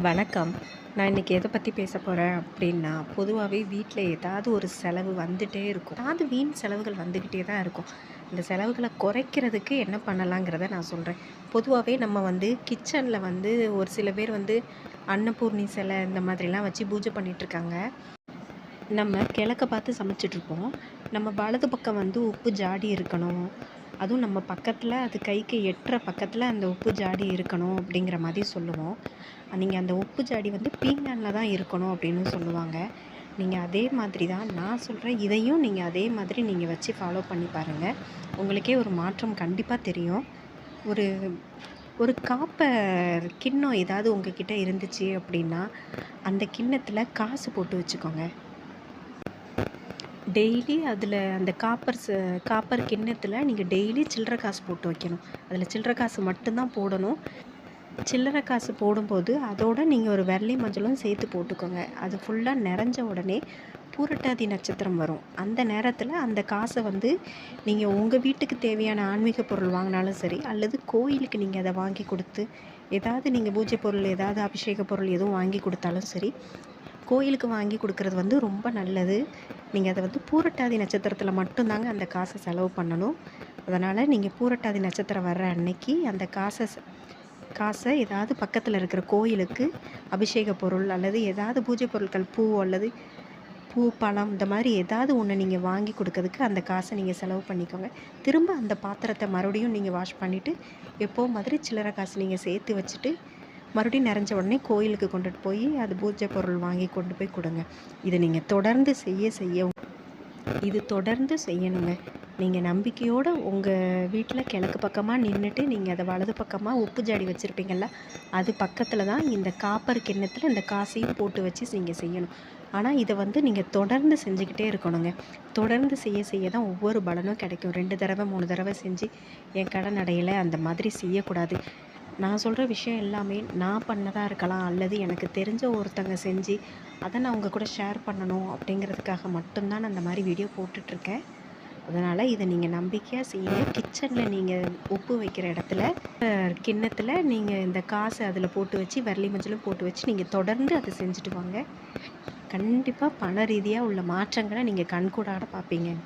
வணக்கம். நான் இன்றைக்கி எதை பற்றி பேச போகிறேன் அப்படின்னா பொதுவாகவே வீட்டில் ஏதாவது ஒரு செலவு வந்துகிட்டே இருக்கும். ஏதாவது வீண் செலவுகள் வந்துக்கிட்டே தான் இருக்கும். இந்த செலவுகளை குறைக்கிறதுக்கு என்ன பண்ணலாங்கிறத நான் சொல்கிறேன் பொதுவாகவே நம்ம வந்து கிச்சனில் வந்து ஒரு சில பேர் வந்து அன்னபூர்ணி சிலை இந்த மாதிரிலாம் வச்சு பூஜை பண்ணிகிட்ருக்காங்க நம்ம கிழக்க பார்த்து சமைச்சிட்ருப்போம் நம்ம வலது பக்கம் வந்து உப்பு ஜாடி இருக்கணும். அதுவும் நம்ம பக்கத்தில் அது கைக்கு எட்டுற பக்கத்தில் அந்த உப்பு ஜாடி இருக்கணும் அப்படிங்கிற மாதிரி சொல்லுவோம். நீங்கள் அந்த உப்பு ஜாடி வந்து பீங்கானில் தான் இருக்கணும் அப்படின்னு சொல்லுவாங்க. நீங்கள் அதே மாதிரி தான் நான் சொல்கிறேன் இதையும் நீங்கள் அதே மாதிரி நீங்கள் வச்சு ஃபாலோ பண்ணி பாருங்கள் உங்களுக்கே ஒரு மாற்றம் கண்டிப்பாக தெரியும். ஒரு ஒரு காப்பர் கிண்ணம் ஏதாவது உங்ககிட்ட இருந்துச்சு அப்படின்னா அந்த கிண்ணத்தில் காசு போட்டு வச்சுக்கோங்க. டெய்லி அதில் அந்த காப்பர் காப்பர் கிண்ணத்தில் நீங்கள் டெய்லி சில்லற காசு போட்டு வைக்கணும். அதில் சில்லற காசு மட்டும்தான் போடணும். சில்லற காசு போடும்போது அதோடு நீங்கள் ஒரு வெள்ளை மஞ்சளும் சேர்த்து போட்டுக்கோங்க. அது ஃபுல்லாக நிறைஞ்ச உடனே பூரட்டாதி நட்சத்திரம் வரும். அந்த நேரத்தில் அந்த காசை வந்து நீங்கள் உங்கள் வீட்டுக்கு தேவையான ஆன்மீக பொருள் வாங்கினாலும் சரி அல்லது கோயிலுக்கு நீங்கள் அதை வாங்கி கொடுத்து ஏதாவது நீங்கள் பூஜை பொருள் ஏதாவது அபிஷேக பொருள் எதுவும் வாங்கி கொடுத்தாலும் சரி கோயிலுக்கு வாங்கி கொடுக்கறது வந்து ரொம்ப நல்லது. நீங்கள் அதை வந்து பூரட்டாதி நட்சத்திரத்தில் மட்டும்தாங்க அந்த காசை செலவு பண்ணணும். அதனால் நீங்கள் பூரட்டாதி நட்சத்திரம் வர்ற அன்னைக்கு அந்த காசை காசை ஏதாவது பக்கத்தில் இருக்கிற கோயிலுக்கு அபிஷேக பொருள் அல்லது ஏதாவது பூஜை பொருட்கள் பூ அல்லது பூ பழம் இந்த மாதிரி ஏதாவது ஒன்று நீங்கள் வாங்கி கொடுக்கறதுக்கு அந்த காசை நீங்கள் செலவு பண்ணிக்கோங்க. திரும்ப அந்த பாத்திரத்தை மறுபடியும் நீங்கள் வாஷ் பண்ணிவிட்டு எப்போ மாதிரி சில்லறை காசு நீங்கள் சேர்த்து வச்சுட்டு மறுபடியும் நிறைஞ்ச உடனே கோயிலுக்கு கொண்டுட்டு போய் அது பூஜை பொருள் வாங்கி கொண்டு போய் கொடுங்க. இதை நீங்கள் தொடர்ந்து செய்ய செய்ய இது தொடர்ந்து செய்யணுங்க. நீங்கள் நம்பிக்கையோடு உங்கள் வீட்டில் கிழக்கு பக்கமாக நின்றுட்டு நீங்கள் அதை வலது பக்கமாக உப்பு ஜாடி வச்சுருப்பீங்கள்ல அது பக்கத்தில் தான் இந்த காப்பர் கிண்ணத்தில் இந்த காசையும் போட்டு வச்சு நீங்கள் செய்யணும். ஆனால் இதை வந்து நீங்கள் தொடர்ந்து செஞ்சுக்கிட்டே இருக்கணுங்க. தொடர்ந்து செய்ய செய்ய தான் ஒவ்வொரு பலனும் கிடைக்கும். ரெண்டு தடவை மூணு தடவை செஞ்சு என் கடன் அடையலை அந்த மாதிரி செய்யக்கூடாது. நான் சொல்கிற விஷயம் எல்லாமே நான் பண்ணதாக இருக்கலாம் அல்லது எனக்கு தெரிஞ்ச ஒருத்தங்க செஞ்சு அதை நான் உங்கள் கூட ஷேர் பண்ணணும் அப்படிங்கிறதுக்காக மட்டும்தான் நான் அந்த மாதிரி வீடியோ போட்டுட்ருக்கேன். அதனால் இதை நீங்கள் நம்பிக்கையாக செய்யுங்க. கிச்சனில் நீங்கள் உப்பு வைக்கிற இடத்துல கிண்ணத்தில் நீங்கள் இந்த காசை அதில் போட்டு வச்சு வரலி மஞ்சளும் போட்டு வச்சு நீங்கள் தொடர்ந்து அதை செஞ்சுட்டு வாங்க. கண்டிப்பாக பண ரீதியாக உள்ள மாற்றங்களை நீங்கள் கண்கூடாட பார்ப்பீங்க